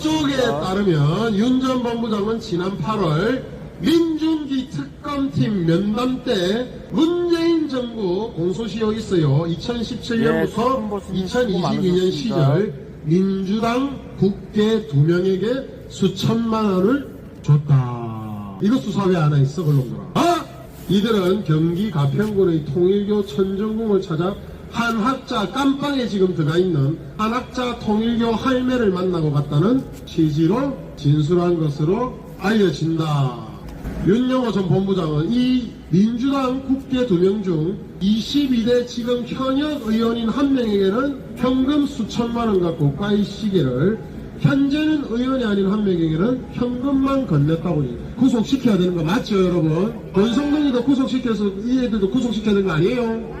법조계에 따르면 윤전 본부장은 지난 8월 민중기 특검팀 면담 때 문재인 정부 공소시효 있어요. 예, 2017년부터 홍보 수고 2022년 많으셨습니다. 시절 민주당 국회 두 명에게 수천만 원을 줬다. 이거 수사 왜 안 했어, 언론들아? 아! 이들은 경기 가평군의 통일교 천정궁을 찾아 한 학자 깜빵에 지금 들어가 있는 한 학자 통일교 할매를 만나고 갔다는 취지로 진술한 것으로 알려진다. 윤영호 전 본부장은 이 민주당 국회 두 명 중 22대 지금 현역 의원인 한 명에게는 현금 수천만 원 갖고 과이 시계를 현재는 의원이 아닌 한 명에게는 현금만 건넸다고 구속시켜야 되는 거 맞죠 여러분? 권성동이도 구속시켜서 이 애들도 구속시켜야 되는 거 아니에요?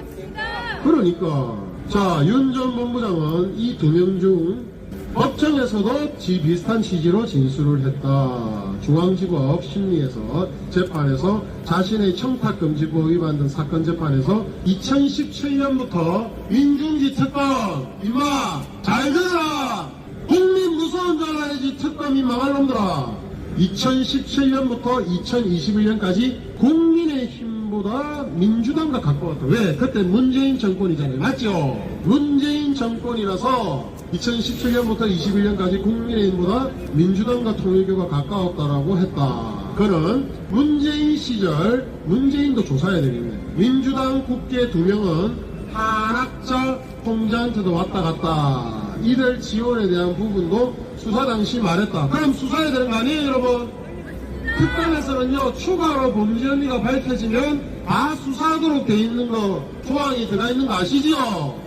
그러니까. 자 윤 전 본부장은 이 두 명 중 법정에서도 지 비슷한 취지로 진술을 했다. 중앙지법 심리에서 재판에서 자신의 청탁금지법 위반 등 사건 재판에서 2017년부터 민중지 특검 임마 잘 들어라. 국민 무서운 줄 알아야지 특검이 망할 놈들아. 2017년부터 2021년까지 국민의힘 보다 민주당과 가까웠다. 왜? 그때 문재인 정권이잖아요. 맞죠? 문재인 정권이라서 2017년부터 21년까지 국민의힘보다 민주당과 통일교가 가까웠다라고 했다. 그는 문재인 시절 문재인도 조사해야 되겠네. 민주당 국회 두 명은 한학자 홍자한테도 왔다 갔다. 이들 지원에 대한 부분도 수사 당시 말했다. 그럼 수사해야 되는 거 아니에요, 여러분? 특검에서는요, 추가로 범죄 혐의가 밝혀지면 다 수사하도록 돼 있는 거, 조항이 들어가 있는 거 아시지요?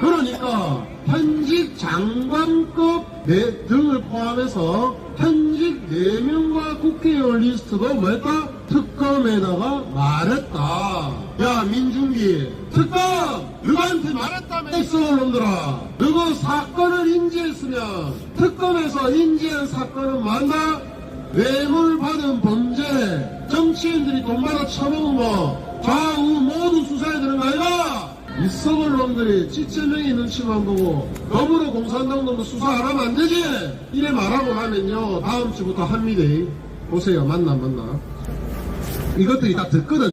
그러니까, 현직 장관급 네, 등을 포함해서 현직 4명과 국회의원 리스트도 뭐했다? 특검에다가 말했다. 야, 민중기, 특검! 누구한테 말했다며, 엑스 놈들아. 누구 사건을 인지했으면, 특검에서 인지한 사건은 뭐한다? 뇌물 받은 범죄, 정치인들이 돈 받아 처먹은 거, 좌우 모두 수사해야 되는 거 아이가? 있어볼 놈들이 찌찌명이 눈치만 보고 더불어 공산당 놈도 수사 안 하면 안 되지? 이래 말하고 나면요 다음 주부터 합니다 보세요 만나 만나 이것들이 다 듣거든